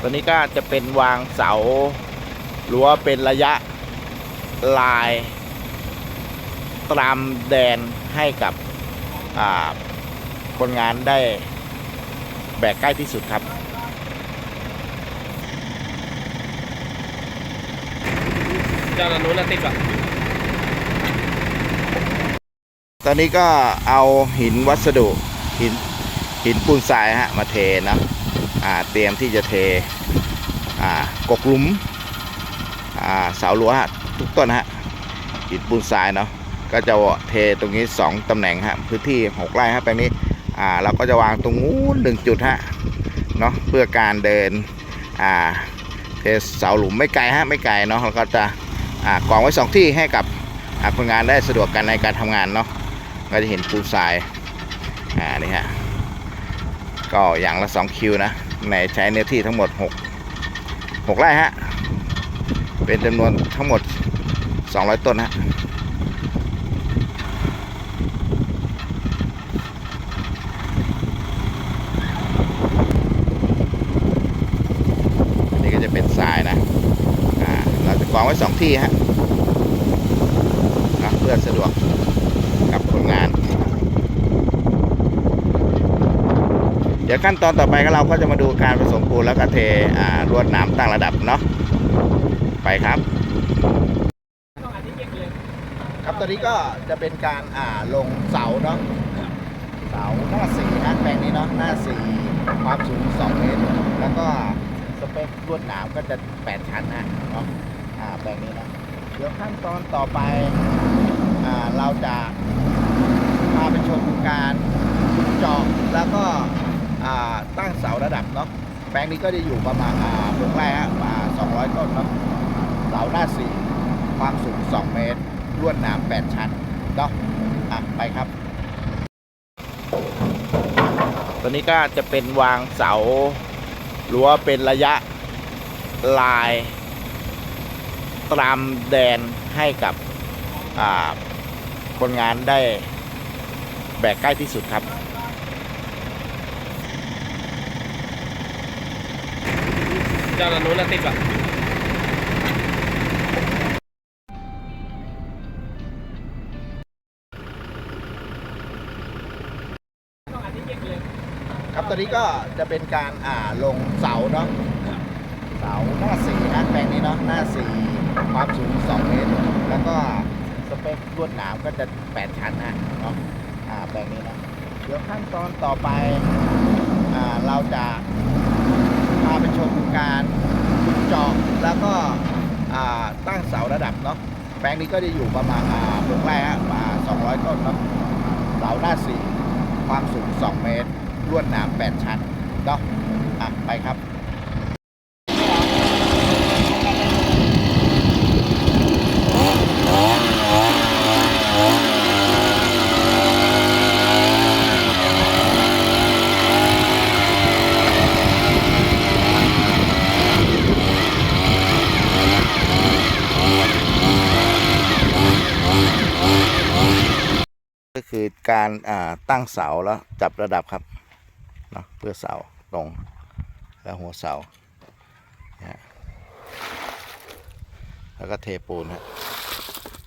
ตัวนี้ก็จะเป็นวางเสารั้วเป็นระยะลายตามแดนให้กับอ่าคนงานได้แบกใกล้ที่สุดครับ เจ้าหน้านู้นนะติดป่ะตอนนี้ก็เอาหินวัสดุหินหินปูนทรายฮะมาเทนะอ่า เตรียมที่จะเทอ่ากกหลุมอ่าเสารั้วฮะทุกต้นฮะหินปูนทรายเนาะก็จะเทตรงนี้ 2 ตำแหน่งฮะพื้นที่ 6 ไร่ฮะแปลงนี้เราก็จะวางตรงนู้นหนึ่งจุดฮะเนาะเพื่อการเดินเทเสาหลุมไม่ไกลฮะไม่ไกลเนาะเราก็จะอ่ากองไว้สองที่ให้กับคนงานได้สะดวกกันในการทำงานเนาะก็จะเห็นปูนทรายอ่านี่ฮะก็อย่างละ 2 คิวนะ ในใช้เนื้อที่ทั้งหมด 6 6ไร่ฮะ เป็นจำนวนทั้งหมด 200 ต้นฮะนนี้ก็จะเป็นทรายนะอ่าเราจะกองไว้ 2 ที่ฮะนะเพื่อสะดวกกับคนงาน เดี๋ยวขั้นตอนต่อไปก็เราก็จะมาดูการผสมปูนแล้วก็เทลวดหนามตั้งระดับเนาะไปครับ ครับตอนนี้ก็จะเป็นการอ่าลงเสาเนาะเสาหน้าสี่นะแปลงนี้เนาะหน้าสี่ความสูง2เมตรแล้วก็สเปคลวดหนามก็จะ 8 ชั้นนะเนาะอ่าแปลงนี้นะเดี๋ยวขั้นตอนต่อไปอ่าเราจะพาไปชมการขุดเจาะแล้วก็ ตั้งเสาระดับเนาะแปลงนี้ก็จะอยู่ประมาณอ่าเมืองแรกฮะมา200ต้นเนาะเสาหน้าสี่ความสูง 2 เมตรลวดหนาม8 ชั้นเนาะอะไปครับ ตอนนี้ก็จะเป็นวางเสารั้วเป็นระยะลายตามแดนให้กับคนงานได้แบกใกล้ที่สุดครับ เจ้าหน้านู้นติดป่ะครับตอนนี้ก็จะเป็นการอ่าลงเสาเนาะเสาหน้าสี่นะแปลงนี้เนาะหน้าสี่ความสูง 2 เมตร แล้วก็สเปคลวดหนามก็จะ 8 ชั้นนะเนาะอ่าแปลงนี้นะเดี๋ยวขั้นตอนต่อไปอ่าเราจะ พาไปชมการขุดเจาะแล้วก็ตั้งเสาระดับเนาะแปลงนี้ก็จะอยู่ประมาณอ่าเมืองแรกฮะมา200 ต้นเนาะเสาหน้าสี่ความสูง 2 เมตรลวดหนาม8ชั้นเนาะอะไปครับ ก็ คือการตั้งเสาแล้วจับระดับครับเนาะเพื่อเสาตรงแล้วหัวเสานะแล้วก็เทปูนฮะ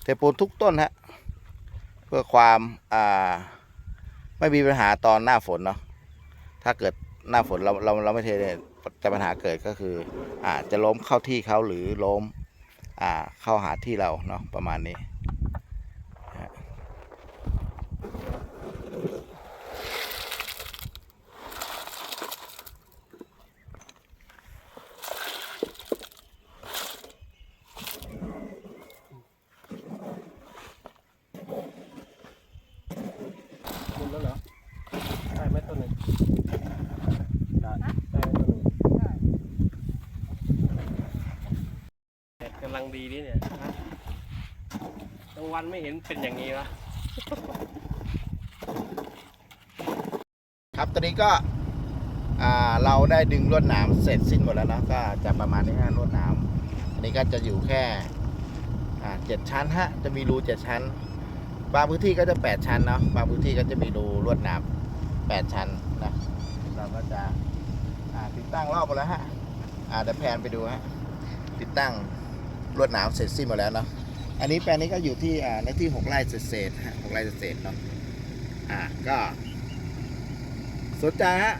เทปูนทุกต้นฮะเพื่อความาไม่มีปัญหาตอนหน้าฝนเนาะถ้าเกิดหน้าฝนเราเราเราไม่เทเนี่ยแต่ปัญหาเกิดก็คืออ่าจะล้มเข้าที่เขาหรือล้มอ่าเข้าหาที่เราเนาะประมาณนี้ คุณแล้วเหรอได้ไหม ต้นหนึ่งได้ได้ไหมต้นหนึ่งแดดกำลังดีนี่เนี่ยฮะกลางวันไม่เห็นเป็นอย่างนี้วะครับตอนนี้ก็อ่าเราได้ดึงลวดหนามเสร็จสิ้นหมดแล้วนะก็จะประมาณนี้ฮะลวดหนามอันนี้ก็จะอยู่แค่อ่าเจ็ดชั้นฮะจะมีรูเจ็ดชั้น บางพื้นที่ก็จะแปดชั้นเนาะบางพื้นที่ก็จะมีรูลวดหนาม แปดชั้นนะเราก็จะติดตั้งรอบหมดแล้วฮะอ่าเดี๋ยวแพนไปดูฮะติดตั้งลวดหนามเสร็จสิ้นหมดแล้วเนาะอันนี้แปลงนี้ก็อยู่ที่อ่าในที่หกไร่เศษฮะหกไร่เศษเนาะอ่าก็สนใจฮะ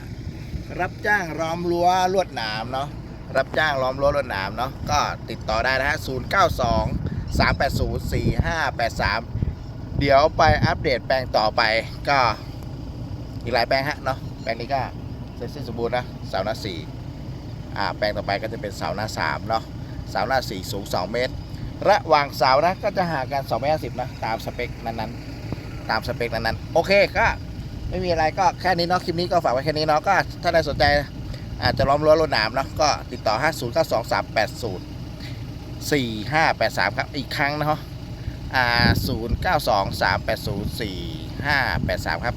รับจ้างล้อมรั้วลวดหนามเนาะรับจ้างล้อมรั้วลวดหนามเนาะก็ติดต่อได้นะฮะ0 9 2 3 8 0 4 5 8 3 เดี๋ยวไปอัปเดตแปลงต่อไปก็ อีกหลายแปลงฮะเนาะแปลงนี้ก็เสร็จสิ้นสมบูรณ์นะเสาหน้าสี่อ่าแปลงต่อไปก็จะเป็นเสาหน้าสามเนาะเสาหน้าสี่สูง 2 เมตร ระหว่างเสานะก็จะห่างกัน2เมตรสินะตามสเปคนั้นๆ ตามสเปคนั้นๆ โอเคก็ไม่มีอะไรก็แค่นี้เนาะคลิปนี้ก็ฝากไว้แค่นี้เนาะก็ถ้าใครสนใจอาจจะล้อมรั้วรถหนามเนาะก็ติดต่อ 5 0 9 2 3 8 0 4 5 8 3 ครับ อีกครั้งนะฮะอ่า0 9 2 3 8 0 4 5 8 3 ครับ